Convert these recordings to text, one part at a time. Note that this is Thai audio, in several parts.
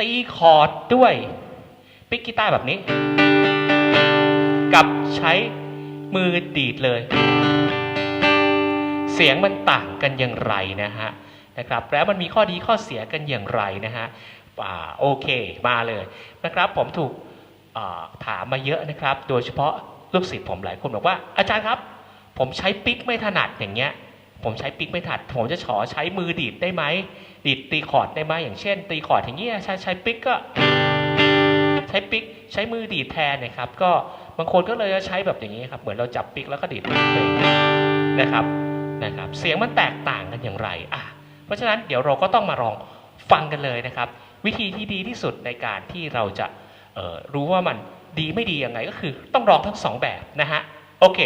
ตีคอร์ดด้วยปิกกีตาร์แบบนี้ กับใช้มือดีดเลย เสียงมันต่างกันอย่างไรนะฮะนะครับแล้วมันมีข้อดีข้อเสียกันอย่างไรนะฮะอ่าโอเคมาเลยนะครับผมถูกถามมาเยอะนะครับ โดยเฉพาะลูกศิษย์ผมหลายคนบอกว่า อาจารย์ครับ ผมใช้ปิกไม่ถนัดอย่างเงี้ย ผมใช้ปิกไม่ถนัด ผมจะขอใช้มือดีดได้ไหม ดีดตีคอร์ดได้ไหมอย่างเช่น ตีคอร์ดอย่างเงี้ยใช้ใช้ปิกก็ ใช้ปิกใช้มือดีดแทนนะครับ ก็บางคนก็เลยจะใช้แบบอย่างนี้ครับ เหมือนเราจับปิกแล้วก็ดีดเลยนะครับนะครับ เสียงมันแตกต่างกันอย่างไรอะเพราะฉะนั้นเดี๋ยวเราก็ต้องมาลองฟังกันเลยนะครับ วิธีที่ดีที่สุดในการที่เราจะรู้ว่ามันดีไม่ดียังไงก็คือต้องลองทั้งสองแบบนะฮะโอเค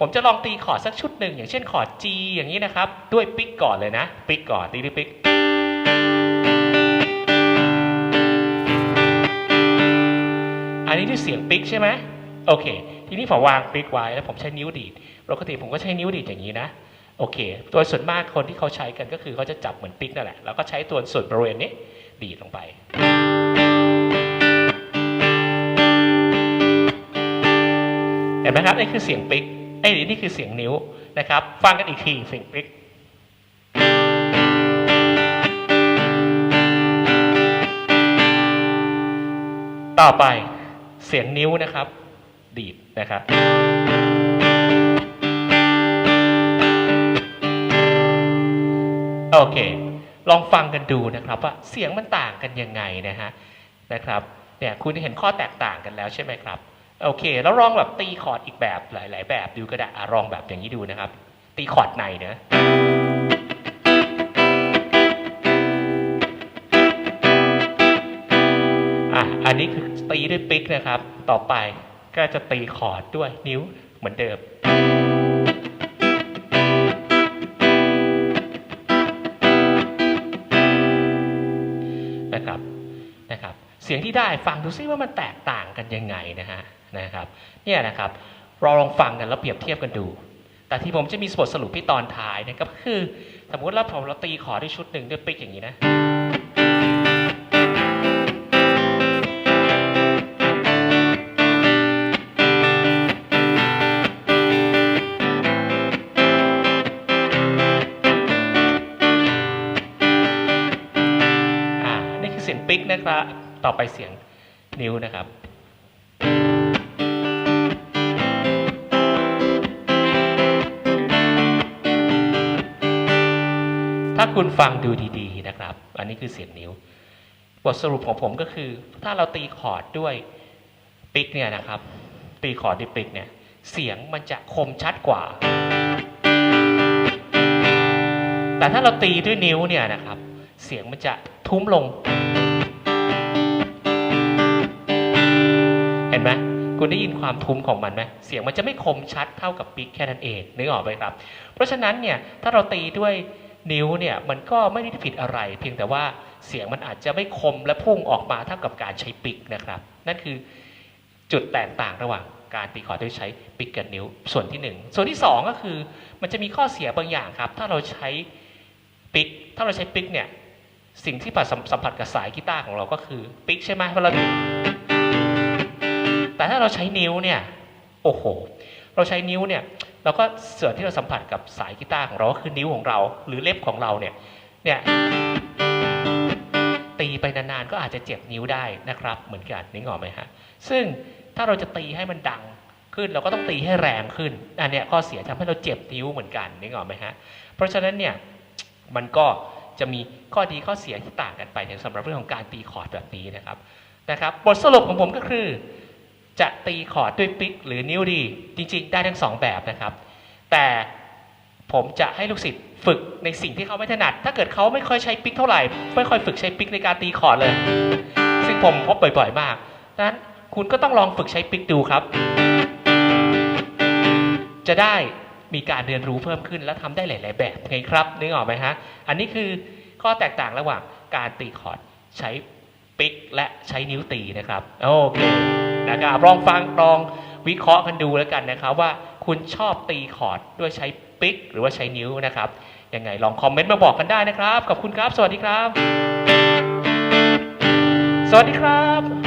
ผมจะลองตีคอร์ดสักชุดหนึ่งอย่างเช่นคอร์ด G อย่างนี้นะครับ ด้วยปิกก่อนเลยนะ ปิกก่อนตีด้วยปิก นนี้ที่เสียงปิกใช่ไหมโอเค ทีนี้ผมวางปิกไว้แล้วผมใช้นิ้วดีดปกติผมก็ใช้นิ้วดีดอย่างนี้นะโอเคโดยส่วนมากคนที่เขาใช้กันก็คือเขาจะจับเหมือนปิกนั่นแหละแล้วก็ใช้ตัวส่วนบริเวณนี้ดีดลงไปเห็นไหมครับนี่คือเสียงปิกไอ้นี่คือเสียงนิ้วนะครับ ฟังกันอีกทีเสียงปิกต่อไป เสียงนิ้วนะครับ ดีดนะครับโอเค ลองฟังกันดูนะครับว่าเสียงมันต่างกันยังไงนะฮะนะครับเนี่ยคุณเห็นข้อแตกต่างกันแล้วใช่ไหมครับโอเค แล้วลองแบบตีคอร์ดอีกแบบหลาย ๆ แบบดูก็ได้อะลองแบบอย่างนี้ดูนะครับ ตีคอร์ดในนะ อันนี้คือตีด้วยปิกนะครับ ต่อไปก็จะตีคอร์ดด้วยนิ้วเหมือนเดิม นะครับ นะครับ เสียงที่ได้ฟังดูซิว่ามันแตกต่างกันยังไงนะฮะ นะครับ เนี่ยนะครับ เราลองฟังกันแล้วเปรียบเทียบกันดู แต่ที่ผมจะมีบทสรุปที่ตอนท้ายนะครับก็คือ สมมติเราผมเราตีคอร์ดด้วยชุดหนึ่งด้วยปิกอย่างนี้นะ เสียงปิกนะครับ ต่อไปเสียงนิ้วนะครับถ้าคุณฟังดูดีๆนะครับ อันนี้คือเสียงนิ้ว บทสรุปของผมก็คือ ถ้าเราตีคอร์ดด้วยปิกเนี่ยนะครับ ตีคอร์ดด้วยปิกเนี่ย เสียงมันจะคมชัดกว่า แต่ถ้าเราตีด้วยนิ้วเนี่ยนะครับ เสียงมันจะทุ้มลง คุณได้ยินความทุ้มของมันไหมเสียงมันจะไม่คมชัดเท่ากับปิกแค่นั้นเองนึกออกไหมครับ เพราะฉะนั้นเนี่ยถ้าเราตีด้วยนิ้วเนี่ยมันก็ไม่ได้ผิดอะไร เพียงแต่ว่าเสียงมันอาจจะไม่คมและพุ่งออกมาเท่ากับการใช้ปิกนะครับ นั่นคือจุดแตกต่างระหว่างการตีคอร์ดด้วยใช้ปิกกับนิ้วส่วนที่หนึ่งส่วนที่สองก็คือมันจะมีข้อเสียบางอย่างครับ ถ้าเราใช้ปิกถ้าเราใช้ปิกเนี่ยสิ่งที่สัมผัสกับสายกีตาร์ของเราก็คือปิกใช่ไหมเวลาดีด แต่ถ้าเราใช้นิ้วเนี่ยโอ้โห เราใช้นิ้วเนี่ยเราก็ส่วนที่เราสัมผัสกับสายกีตาร์ของเราคือนิ้วของเรา หรือเล็บของเราเนี่ยเนี่ยตีไปนานๆก็อาจจะเจ็บนิ้วได้นะครับ เหมือนกันนึกออกไหมฮะซึ่งถ้าเราจะตีให้มันดังขึ้น เราก็ต้องตีให้แรงขึ้นอันเนี้ยข้อเสียทำให้เราเจ็บนิ้วเหมือนกันนึกออกไหมฮะเพราะฉะนั้นเนี่ยมันก็จะมีข้อดีข้อเสียที่ต่างกันไปสำหรับเรื่องของการตีคอร์ดแบบนี้นะครับนะครับ บทสรุปของผมก็คือ จะตีคอร์ดด้วยปิกหรือนิ้วดี จริง ๆ ได้ทั้งสองแบบนะครับ แต่ผมจะให้ลูกศิษย์ฝึกในสิ่งที่เขาไม่ถนัด ถ้าเกิดเขาไม่ค่อยใช้ปิกเท่าไหร่ ไม่ค่อยฝึกใช้ปิกในการตีคอร์ดเลย ซึ่งผมพบบ่อยๆ มากดังนั้นคุณก็ต้องลองฝึกใช้ปิกดูครับ จะได้มีการเรียนรู้เพิ่มขึ้นและทำได้หลาย ๆ แบบไงครับนึกออกไหมฮะ อันนี้คือข้อแตกต่างระหว่างการตีคอร์ดใช้ปิกและใช้นิ้วตีนะครับ โอเค นะครับลองฟังลองวิเคราะห์กันดูแล้วกันนะครับ ว่าคุณชอบตีคอร์ดด้วยใช้ปิกหรือว่าใช้นิ้วนะครับยังไงลองคอมเมนต์มาบอกกันได้นะครับขอบคุณครับ สวัสดีครับ สวัสดีครับ